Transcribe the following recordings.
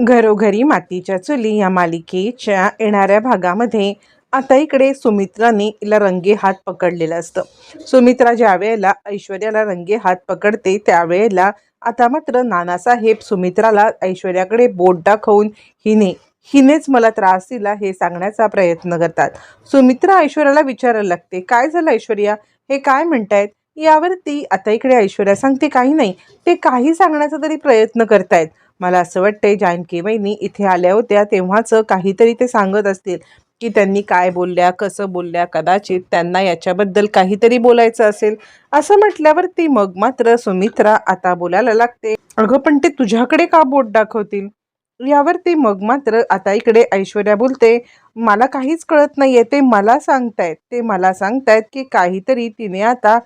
घरोघरी मातीच्या चुली या मालिकेच्या येणाऱ्या भागामध्ये आता इकडे सुमित्राने हिला रंगे हात पकडलेलं असतं. सुमित्रा ज्या वेळेला ऐश्वर्याला रंगे हात पकडते त्यावेळेला आता मात्र नानासाहेब सुमित्राला ऐश्वर्याकडे बोट दाखवून हिने हिनेच मला त्रास दिला हे सांगण्याचा प्रयत्न करतात. सुमित्रा ऐश्वर्याला विचारायला लागते काय झालं ऐश्वर्या? हे काय म्हणतायत? यावरती आता इकडे ऐश्वर्या सांगते काही नाही. ते काही सांगण्याचा तरी प्रयत्न करतायत. मला असं वाटतंय जानकी इथे आल्या होत्या तेव्हाच काहीतरी ते सांगत असतील की त्यांनी काय बोलल्या कसं बोलल्या कदाचित त्यांना याच्याबद्दल काहीतरी बोलायचं असेल. असं म्हटल्यावरती मग मात्र सुमित्रा आता बोलायला लागते. अगं पण ते तुझ्याकडे का बोट दाखवतील? यावरती मग मात्र आता इकडे ऐश्वर्या बोलते मला काहीच कळत नाहीये ते मला सांगतायत. ते मला सांगतायत की काहीतरी तिने आता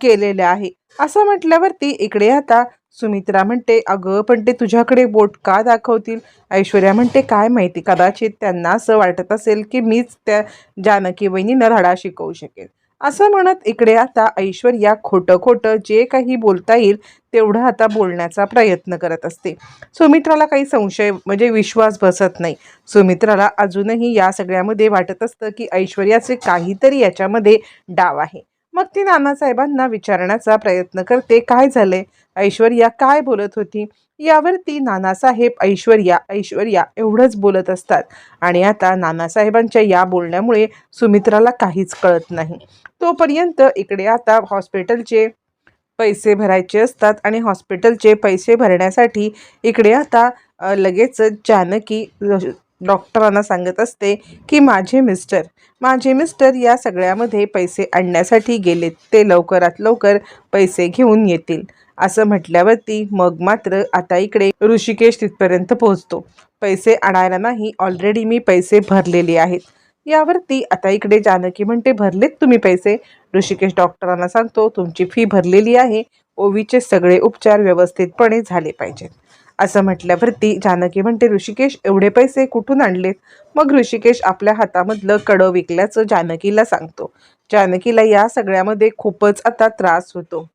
केलेलं आहे. असं म्हटल्यावरती इकडे आता सुमित्रा म्हणते अगं पण ते तुझ्याकडे बोट का दाखवतील? ऐश्वर्या म्हणते काय माहिती कदाचित त्यांना असं वाटत असेल की मीच त्या जानकी वहिनीनं धडा शिकवू शकेल असं म्हणत इकडे आता ऐश्वर्या खोटं खोटं जे काही बोलता येईल तेवढं आता बोलण्याचा प्रयत्न करत असते. सुमित्राला काही संशय म्हणजे विश्वास बसत नाही. सुमित्राला अजूनही या सगळ्यामध्ये वाटत असतं की ऐश्वर्याचे काहीतरी याच्यामध्ये डाव आहे. मग ती नानासाहेबांना विचारण्याचा प्रयत्न करते काय झाले? ऐश्वर्या काय बोलत होती? यावरती नानासाहेब ऐश्वर्या ऐश्वर्या एवढंच बोलत असतात. आणि आता नानासाहेबांच्या या बोलण्यामुळे सुमित्राला काहीच कळत नाही. तोपर्यंत इकडे आता हॉस्पिटलचे पैसे भरायचे असतात आणि हॉस्पिटलचे पैसे भरण्यासाठी इकडे आता लगेच जानकी डॉक्टरांना सांगत असते की माझे मिस्टर माझे मिस्टर या सगळ्यामध्ये पैसे आणण्यासाठी गेलेत. ते लवकरात लवकर पैसे घेऊन येतील. असं म्हटल्यावरती मग मात्र आता इकडे ऋषिकेश तिथपर्यंत पोहोचतो. पैसे आणायला नाही ऑलरेडी मी पैसे भरलेले आहेत. यावरती आता इकडे जानकी म्हणते भरलेत तुम्ही पैसे? ऋषिकेश डॉक्टरांना सांगतो तुमची फी भरलेली आहे. ओवीचे सगळे उपचार व्यवस्थितपणे झाले पाहिजेत. असं म्हटल्यावरती जानकी म्हणते ऋषिकेश एवढे पैसे कुठून आणलेत? मग ऋषिकेश आपल्या हातामधलं कडं विकल्याचं जानकीला सांगतो. जानकीला या सगळ्यामध्ये खूपच आता त्रास होतो.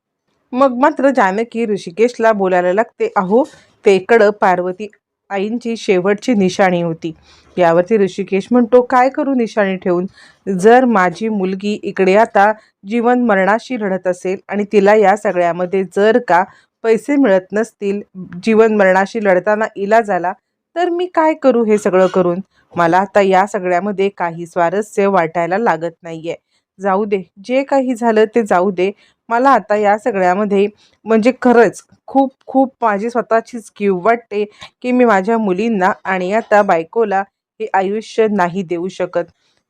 मग मात्र जानकी ऋषिकेशला बोलायला लागते अहो ते कडं पार्वती आईंची शेवटची निशाणी होती. यावरती ऋषिकेश म्हणतो काय करू निशाणी ठेवून? जर माझी मुलगी इकडे आता जीवन मरणाशी लढत असेल आणि तिला या सगळ्यामध्ये जर का पैसे मिळत नसतील जीवन मरणाशी लढताना इलाज आला तर मी काय करू हे सगळं करून? मला आता या सगळ्यामध्ये काही स्वारस्य वाटायला लागत नाही आहे जाऊ दे जे काही झालं ते जाऊ दे. मला आता या सगळ्यामध्ये म्हणजे खरंच खूप खूप माझी स्वतःचीच कीव वाटते की मी माझ्या मुलींना आणि आता बायकोला हे आयुष्य नाही देऊ शकत.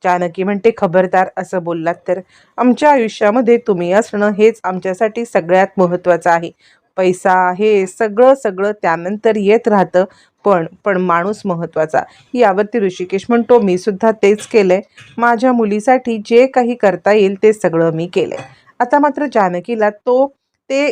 जानकी म्हणते खबरदार असं बोललात तर. आमच्या आयुष्यामध्ये तुम्ही असणं हेच आमच्यासाठी सगळ्यात महत्त्वाचं आहे. पैसा हे सगळं सगळं त्यानंतर येत राहतं. पण पण माणूस महत्त्वाचा. यावरती ऋषिकेश म्हणतो मी सुद्धा तेच केलंय. माझ्या मुलीसाठी जे काही करता येईल ते सगळं मी केलंय. आता मात्र जानकीला तो ते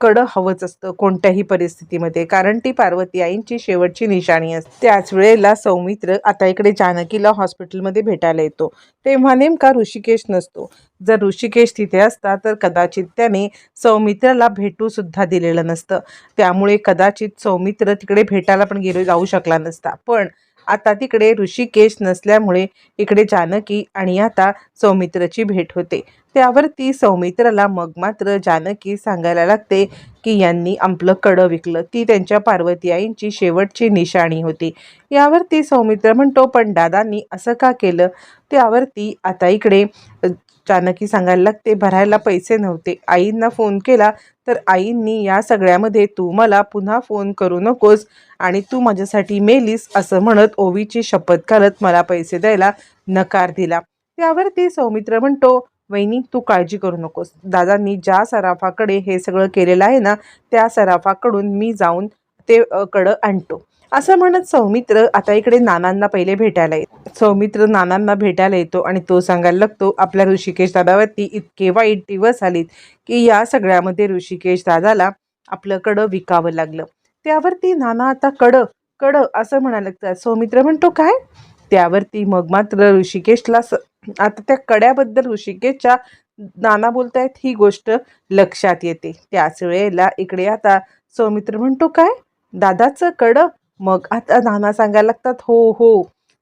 कडं हवंच असतं कोणत्याही परिस्थितीमध्ये. कारण ती पार्वती आईंची शेवटची निशाणी असते. त्याच वेळेला सौमित्र आता इकडे जानकीला हॉस्पिटलमध्ये भेटायला येतो. तेव्हा नेमका ऋषिकेश नसतो. जर ऋषिकेश तिथे असता तर कदाचित त्याने सौमित्राला भेटू सुद्धा दिलेलं नसतं. त्यामुळे कदाचित सौमित्र तिकडे भेटायला पण गेलो जाऊ शकला नसता. पण आता तिकडे ऋषिकेश नसल्यामुळे इकडे जानकी आणि आता सौमित्रची भेट होते. त्यावर ती सौमित्राला मग मात्र जानकी सांगायला लागते की यांनी आपलं कडं विकलं. ती त्यांच्या पार्वती आईंची शेवटची निशाणी होती. यावरती सौमित्र म्हणतो पण दादांनी असं का केलं? त्यावरती आता इकडे जानकी सांगायला लागते भरायला पैसे नव्हते. आईंना फोन केला तर आईंनी या सगळ्यामध्ये तू मला पुन्हा फोन करू नकोस आणि तू माझ्यासाठी मेलीस असं म्हणत ओवीची शपथ घालत मला पैसे द्यायला नकार दिला. त्यावरती सौमित्र म्हणतो वहिनी तू काळजी करू नकोस. दादांनी ज्या सराफाकडे हे सगळं केलेलं आहे ना त्या सराफाकडून मी जाऊन ते कडं आणतो. असं म्हणत सौमित्र आता इकडे नानांना पहिले भेटायला येत. सौमित्र नानांना भेटायला येतो आणि तो सांगायला लागतो आपल्या ऋषिकेश दादावरती इतके वाईट दिवस आलीत की या सगळ्यामध्ये ऋषिकेश दादाला आपलं कडं विकावं लागलं. त्यावरती नाना आता कडं कडं असं म्हणायला लागतात. सौमित्र म्हणतो काय? त्यावरती मग मात्र ऋषिकेशला स आता त्या कड्याबद्दल ऋषिकेशच्या नाना बोलतायत ही गोष्ट लक्षात येते. त्याच वेळेला इकडे आता सौमित्र म्हणतो काय? दादाचं कडं मग आता नाना सांगायला लागतात हो हो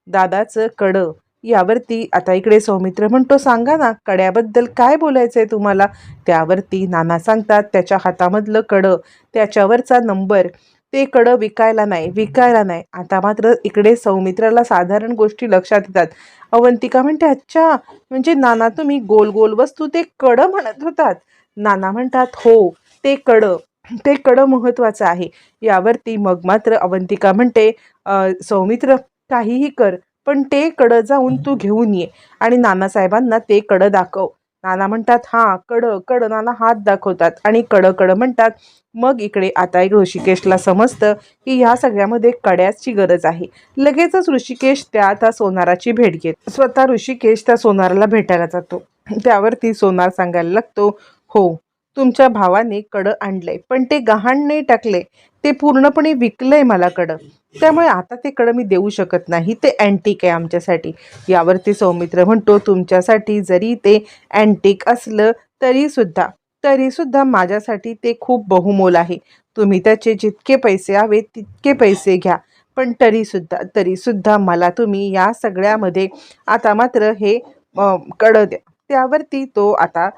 दादाचं कडं. यावरती आता इकडे सौमित्र म्हणतो सांगा ना कड्याबद्दल काय बोलायचं आहे तुम्हाला? त्यावरती नाना सांगतात त्याच्या हातामधलं कडं त्याच्यावरचा नंबर ते कडं विकायला नाही विकायला नाही. आता मात्र इकडे सौमित्राला साधारण गोष्टी लक्षात येतात. अवंतिका म्हणते अच्छा म्हणजे नाना तुम्ही गोल गोल वस्तू ते कडं म्हणत होतात. नाना म्हणतात हो ते कडं. ते कडं महत्त्वाचं आहे. यावरती मग मात्र अवंतिका म्हणते सौमित्र काहीही कर पण ते कडं जाऊन तू घेऊन ये आणि नानासाहेबांना ते कडं दाखव. नाना म्हणतात हां कडं कडं. नाना हात दाखवतात आणि कडं कडं म्हणतात मग इकडे आता एक ऋषिकेशला समजतं की ह्या सगळ्यामध्ये कड्याची गरज आहे. लगेचच ऋषिकेश त्या त्या सोनाराची भेट घेत स्वतः ऋषिकेश त्या सोनाराला भेटायला जातो. त्यावरती सोनार सांगायला लागतो हो तुमच्या भावाने कडं आणलंय. पण ते गहाण नाही टाकले. ते पूर्णपणे विकलंय मला कडं. त्यामुळे आता ते कडं मी देऊ शकत नाही. ते अँटिक आहे आमच्यासाठी. यावरती सौमित्र म्हणतो तुमच्यासाठी जरी ते अँटिक असलं तरीसुद्धा तरीसुद्धा माझ्यासाठी ते खूप बहुमोल आहे. तुम्ही त्याचे जितके पैसे हवे तितके पैसे घ्या. पण तरीसुद्धा तरीसुद्धा मला तुम्ही या सगळ्यामध्ये आता मात्र हे कडं द्या. त्यावरती तो आता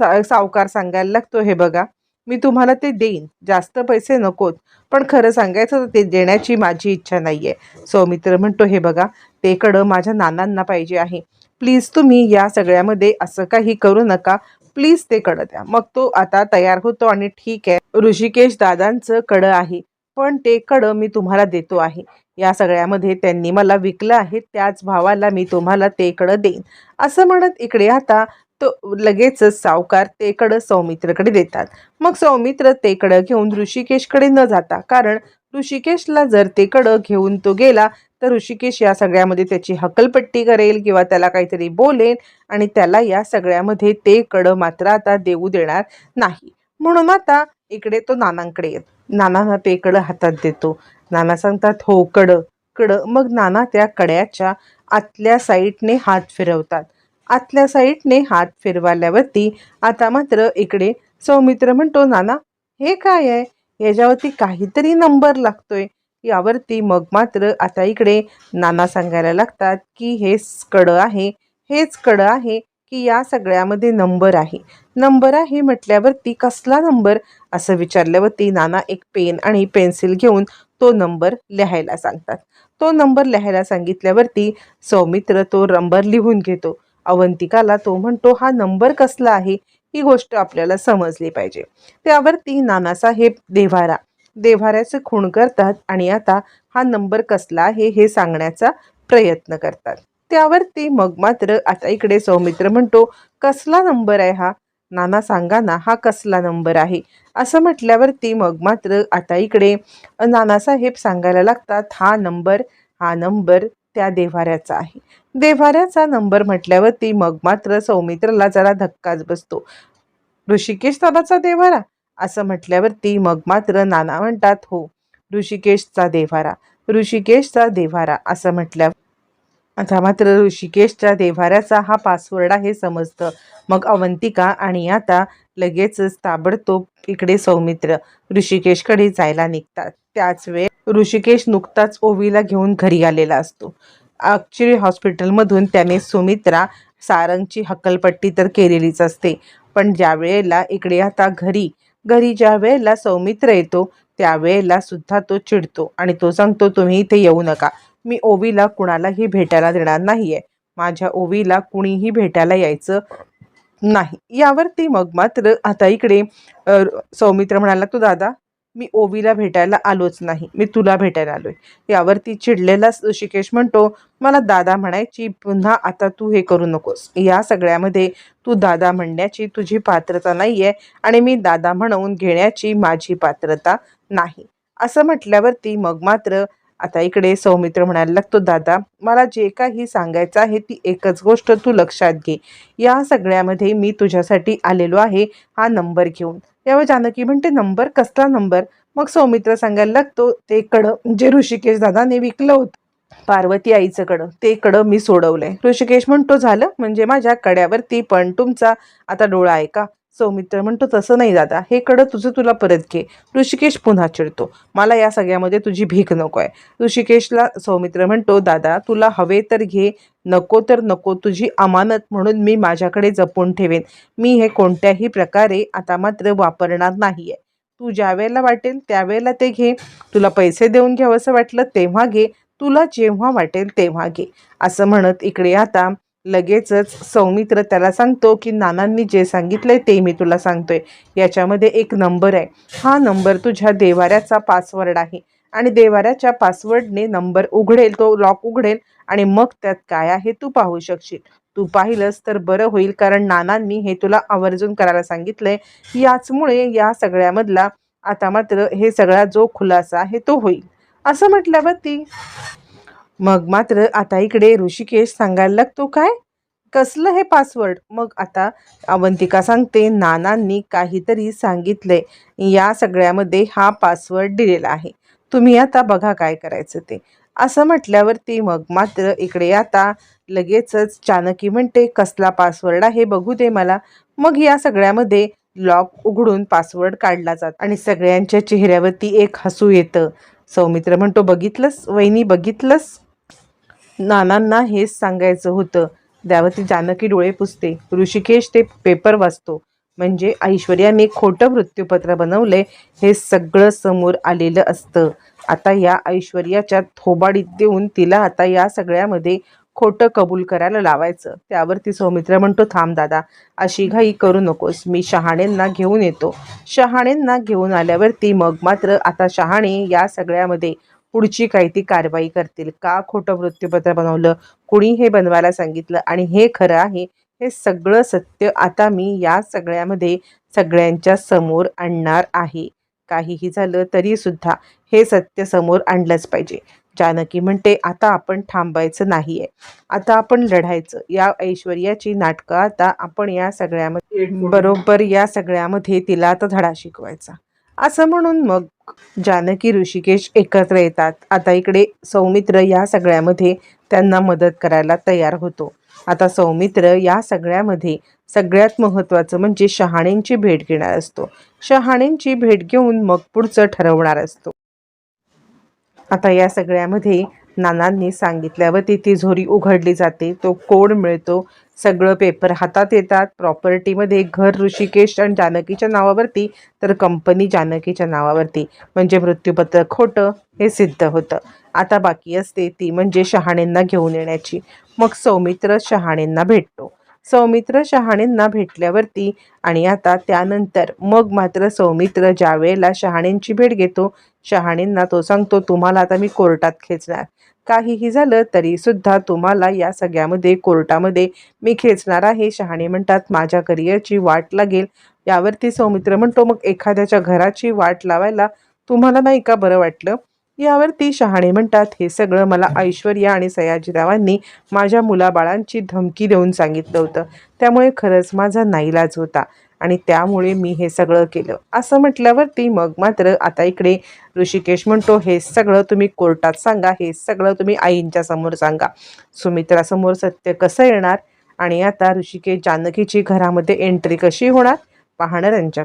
सा सावकार सांगायला लागतो हे बघा मी तुम्हाला ते देईन. जास्त पैसे नकोत पण खरं सांगायचं तर ते देण्याची माझी इच्छा नाही आहे सौमित्र म्हणतो हे बघा ते कडं माझ्या नानांना पाहिजे आहे. प्लीज तुम्ही या सगळ्यामध्ये असं काही करू नका. प्लीज ते कडं द्या. मग तो आता तयार होतो आणि ठीक आहे. ऋषिकेश दादांचं कडं आहे पण ते कडं मी तुम्हाला देतो आहे. या सगळ्यामध्ये त्यांनी मला विकलं आहे त्याच भावाला मी तुम्हाला ते कडं देईन. असं म्हणत इकडे आता तो लगेचच सावकार ते कडं सौमित्रकडे देतात. मग सौमित्र ते कडं घेऊन ऋषिकेशकडे न जाता कारण ऋषिकेशला जर ते कडं घेऊन तो गेला तर ऋषिकेश या सगळ्यामध्ये त्याची हकलपट्टी करेल किंवा त्याला काहीतरी बोलेल आणि त्याला या सगळ्यामध्ये ते कडं मात्र आता देऊ देणार नाही. म्हणून आता इकडे तो नानांकडे येत. नानांना ते कडं हातात देतो. नाना सांगतात हो कडं कडं. मग नाना त्या कड्याच्या आतल्या साईडने हात फिरवतात. आतल्या साईडने हात फिरवाल्यावरती आता मात्र इकडे सौमित्र म्हणतो नाना हे काय आहे? याच्यावरती काहीतरी नंबर लागतोय. यावरती मग मात्र आता इकडे नाना सांगायला लागतात की हेच कडं आहे हेच कडं आहे की या सगळ्यामध्ये नंबर आहे. नंबर आहे? म्हटल्यावरती कसला नंबर? असं विचारल्यावरती नाना एक पेन आणि पेन्सिल घेऊन तो नंबर लिहायला सांगतात. तो नंबर लिहायला सांगितल्यावरती सौमित्र तो नंबर लिहून घेतो. अवंतिकाला तो म्हणतो हा नंबर कसला आहे? ही गोष्ट आपल्याला समजली पाहिजे. त्यावरती नानासाहेब देव्हारा देव्हाऱ्याचे खूण करतात आणि आता हा नंबर कसला आहे हे सांगण्याचा प्रयत्न करतात. त्यावरती मग मात्र आता इकडे सौमित्र म्हणतो कसला नंबर आहे हा? नाना सांगा ना हा कसला नंबर आहे? असं म्हटल्यावरती मग मात्र आता इकडे नानासाहेब सांगायला लागतात हा नंबर हा नंबर त्या देव्हाऱ्याचा आहे. देव्हाऱ्याचा नंबर म्हटल्यावरती मग मात्र सौमित्रला जरा धक्काच बसतो. ऋषिकेश दादाचा देव्हारा? असं म्हटल्यावरती मग मात्र नाना म्हणतात हो ऋषिकेशचा देव्हारा ऋषिकेशचा देव्हारा असं म्हटल्या आता मात्र ऋषिकेशच्या देव्हाऱ्याचा हा पासवर्ड आहे समजतं. मग अवंतिका आणि आता लगेचच ताबडतोब इकडे सौमित्र ऋषिकेशकडे जायला निघतात. त्याच वेळ ऋषिकेश नुकताच ओवीला घेऊन घरी आलेला असतो. ॲक्च्युली हॉस्पिटलमधून त्याने सुमित्रा सारंगची हक्कलपट्टी तर केलेलीच असते. पण ज्या वेळेला इकडे आता घरी घरी ज्या वेळेला सौमित्र येतो त्यावेळेला सुद्धा तो चिडतो आणि तो सांगतो तुम्ही इथे येऊ नका. मी ओवीला कुणालाही भेटायला देणार नाहीये. माझ्या ओवीला कुणीही भेटायला यायचं नाही. यावरती मग मात्र आता इकडे सौमित्र म्हणाला तू दादा मी ओवीला भेटायला आलोच नाही मी तुला भेटायला आलोय. यावरती चिडलेला ऋषिकेश म्हणतो मला दादा म्हणायची पुन्हा आता तू हे करू नकोस. या सगळ्यामध्ये तू दादा म्हणण्याची तुझी पात्रता नाही आहे आणि मी दादा म्हणवून घेण्याची माझी पात्रता नाही. असं म्हटल्यावरती मग मात्र आता इकडे सौमित्र म्हणायला लागतो दादा मला जे काही सांगायचं आहे ती एकच गोष्ट तू लक्षात घे. या सगळ्यामध्ये मी तुझ्यासाठी आलेलो आहे हा नंबर घेऊन. यावर जानकी म्हणते नंबर? कसला नंबर? मग सौमित्र सांगायला लागतो ते कडं जे ऋषिकेश दादाने विकलं होतं पार्वती आईचं कडं ते कडं मी सोडवलंय. ऋषिकेश म्हणतो झालं म्हणजे माझ्या कड्यावरती पण तुमचा आता डोळा आहे का? सौमित्र म्हणतो तसं नाही दादा हे कडं तुझं तुला परत घे. ऋषिकेश पुन्हा चिडतो. मला या सगळ्यामध्ये तुझी भीक नको आहे. ऋषिकेशला सौमित्र म्हणतो दादा तुला हवे तर घे नको तर नको. तुझी अमानत म्हणून मी माझ्याकडे जपून ठेवेन. मी हे कोणत्याही प्रकारे आता मात्र वापरणार नाही आहे तू ज्या वेळेला वाटेल त्यावेळेला ते घे. तुला पैसे देऊन घ्यावंसं वाटलं तेव्हा घे. तुला जेव्हा वाटेल तेव्हा घे. असं म्हणत इकडे आता लगेचच सौमित्र त्याला सांगतो की नानांनी जे सांगितलंय ते मी तुला सांगतोय. याच्यामध्ये एक नंबर आहे. हा नंबर तुझ्या देवाऱ्याचा पासवर्ड आहे. आणि देवाऱ्याच्या पासवर्डने नंबर उघडेल तो लॉक उघडेल आणि मग त्यात काय आहे तू पाहू शकशील. तू पाहिलंस तर बरं होईल कारण नानांनी हे तुला आवर्जून करायला सांगितलंय. याचमुळे या सगळ्यामधला आता मात्र हे सगळा जो खुलासा आहे तो होईल. असं म्हटल्यावरती मग मात्र आता इकडे ऋषिकेश सांगायला लागतो काय? कसलं हे पासवर्ड मग आता अवंतिका सांगते नानांनी काहीतरी सांगितलंय. या सगळ्यामध्ये हा पासवर्ड दिलेला आहे. तुम्ही आता बघा काय करायचं ते. असं म्हटल्यावरती मग मात्र इकडे आता लगेचच जानकी म्हणते कसला पासवर्ड आहे बघू दे मला. मग या सगळ्यामध्ये लॉक उघडून पासवर्ड काढला जात आणि सगळ्यांच्या चेहऱ्यावरती एक हसू येतं. सौमित्र म्हणतो बघितलंस? वहिनी बघितलंस? नानांना हेच सांगायचं होतं. त्यावरती जानकी डोळे पुसते. ऋषिकेश ते पेपर वाचतो. म्हणजे ऐश्वर्याने खोटं मृत्यूपत्र बनवलंय हे सगळं समोर आलेलं असतं. आता या ऐश्वर्याच्या थोबाडीत देऊन तिला आता या सगळ्यामध्ये खोटं कबूल करायला लावायचं. त्यावरती सौमित्र म्हणतो थांब दादा अशी घाई करू नकोस. मी शहाणेंना घेऊन येतो. शहाणेंना घेऊन आल्यावरती मग मात्र आता शहाणे या सगळ्यामध्ये पुढची काही ती कारवाई करतील? का खोटं मृत्यूपत्र बनवलं? कुणी हे बनवायला सांगितलं? आणि हे खरं आहे? हे सगळं सत्य आता मी या सगळ्यामध्ये सगळ्यांच्या समोर आणणार आहे. काहीही झालं तरी सुद्धा हे सत्य समोर आणलंच पाहिजे. जानकी म्हणते आता आपण थांबायचं नाही आहे आता आपण लढायचं. या ऐश्वर्याची नाटकं आता आपण या सगळ्यामध्ये बरोबर या सगळ्यामध्ये तिला आता धडा शिकवायचा. असं म्हणून मग जानकी ऋषिकेश एकत्र येतात. आता इकडे सौमित्र या सगळ्यामध्ये त्यांना मदत करायला तयार होतो. आता सौमित्र या सगळ्यामध्ये सगळ्यात महत्त्वाचं म्हणजे शहाणेंची भेट घेणार असतो. शहाणेंची भेट घेऊन मग पुढचं ठरवणार असतो. आता या सगळ्यामध्ये नानांनी सांगितल्यावर ती तिजोरी उघडली जाते. तो कोड मिळतो. सगळं पेपर हातात येतात. प्रॉपर्टीमध्ये घर ऋषिकेश आणि जानकीच्या नावावरती तर कंपनी जानकीच्या नावावरती. म्हणजे मृत्यूपत्र खोटं हे सिद्ध होतं. आता बाकी असते ती म्हणजे शहाणेंना घेऊन येण्याची. मग सौमित्र शहाणेंना भेटतो. सौमित्र शहाणेंना भेटल्यावरती आणि आता त्यानंतर मग मात्र सौमित्र ज्या वेळेला शहाणेंची भेट घेतो शहाणेंना तो सांगतो तुम्हाला आता मी कोर्टात खेचणार. काहीही झालं तरी सुद्धा तुम्हाला या सगळ्यामध्ये कोर्टामध्ये मी खेचणार आहे. शहाणे म्हणतात माझ्या करिअरची वाट लागेल. यावरती सौमित्र म्हणतो मग एखाद्याच्या घराची वाट लावायला तुम्हाला नाही का बरं वाटलं? यावरती शहाणे म्हणतात हे सगळं मला ऐश्वर्या आणि सयाजीरावांनी माझ्या मुलाबाळांची धमकी देऊन सांगितलं होतं. त्यामुळे खरंच माझा नाईलाज होता आणि त्यामुळे मी हे सगळं केलं. असं म्हटल्यावरती मग मात्र आता इकडे ऋषिकेश म्हणतो हे सगळं तुम्ही कोर्टात सांगा हे सगळं तुम्ही आईंच्या समोर सांगा. सुमित्रासमोर सत्य कसं येणार? आणि आता ऋषिकेश जानकीची घरामध्ये एंट्री कशी होणार? पाहणाऱ्यांच्या